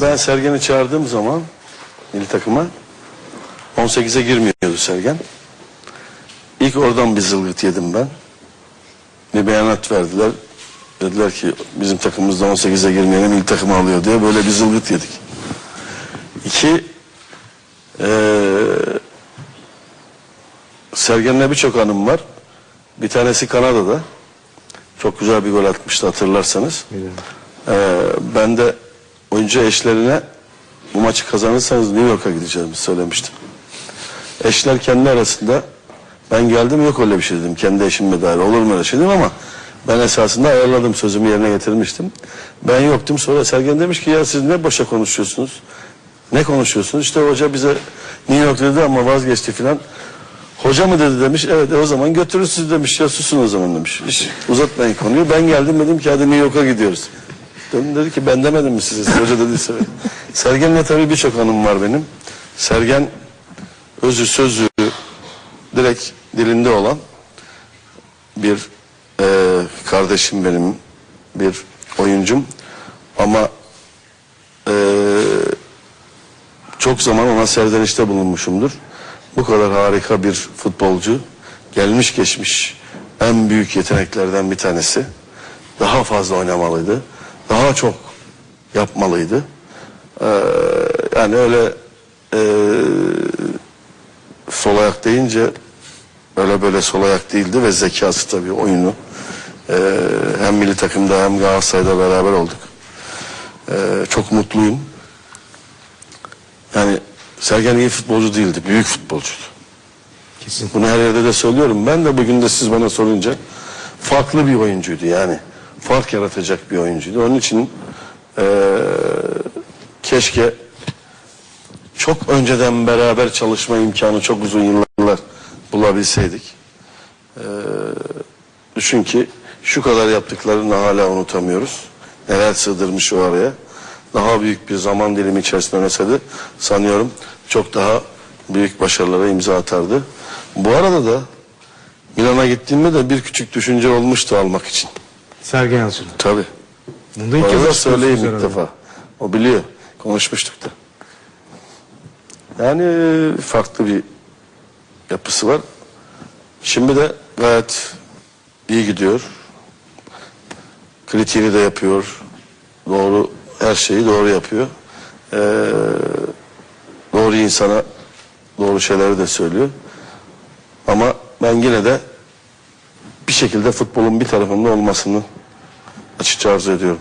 Ben Sergen'i çağırdığım zaman milli takıma 18'e girmiyordu Sergen. İlk oradan bir zılgıt yedim ben. Bir beyanat verdiler. Dediler ki bizim takımımızda 18'e girmeyeni milli takıma alıyor diye böyle bir zılgıt yedik. İki, eee Sergen'le birçok anım var. Bir tanesi Kanada'da. Çok güzel bir gol atmıştı hatırlarsanız. Ee, ben de oyuncu eşlerine bu maçı kazanırsanız New York'a gideceğimi söylemiştim. Eşler kendi arasında ben geldim yok öyle bir şey dedim. Kendi eşimle dair olur mu öyle şey dedim ama ben esasında ayarladım sözümü yerine getirmiştim. Ben yoktum sonra Sergen demiş ki ya siz ne boşa konuşuyorsunuz? Ne konuşuyorsunuz? İşte hoca bize New York dedi ama vazgeçti filan. Hoca mı dedi demiş. Evet o zaman götürürsünüz demiş. Ya susun o zaman demiş. Hiç uzatmayın konuyu. Ben geldim dedim ki hadi New York'a gidiyoruz. Döndü dedi ki ben demedim mi size? Hoca dediyse. evet. Sergen'le tabii birçok anım var benim. Sergen özü sözü direkt dilinde olan bir e, kardeşim benim, bir oyuncum. Ama e, çok zaman ona serzenişte bulunmuşumdur. Bu kadar harika bir futbolcu, gelmiş geçmiş en büyük yeteneklerden bir tanesi. Daha fazla oynamalıydı. Daha çok yapmalıydı. Ee, yani öyle e, sol ayak deyince öyle böyle sol ayak değildi ve zekası tabii oyunu. Ee, hem milli takımda hem Galatasaray'da beraber olduk. Ee, çok mutluyum. Yani Sergen iyi futbolcu değildi, büyük futbolcuydu. Kesin. Bunu her yerde de söylüyorum. Ben de bugün de siz bana sorunca farklı bir oyuncuydu yani. Fark yaratacak bir oyuncuydu. Onun için eee, keşke çok önceden beraber çalışma imkanı çok uzun yıllar bulabilseydik. Eee, düşün ki şu kadar yaptıklarını hala unutamıyoruz. Neler sığdırmış o araya. Daha büyük bir zaman dilimi içerisinde oynasaydı sanıyorum çok daha büyük başarılara imza atardı. Bu arada da Milan'a gittiğimde de bir küçük düşünce olmuştu almak için. Sergen Yalçın. Tabii. Bunu da ilk kez söyleyeyim ilk herhalde. defa. O biliyor. Konuşmuştuk da. Yani e, farklı bir yapısı var. Şimdi de gayet iyi gidiyor. Kritiğini de yapıyor. Doğru her şeyi doğru yapıyor. Ee, doğru insana doğru şeyleri de söylüyor. Ama ben yine de şekilde futbolun bir tarafında olmasını açıkça arzu ediyorum.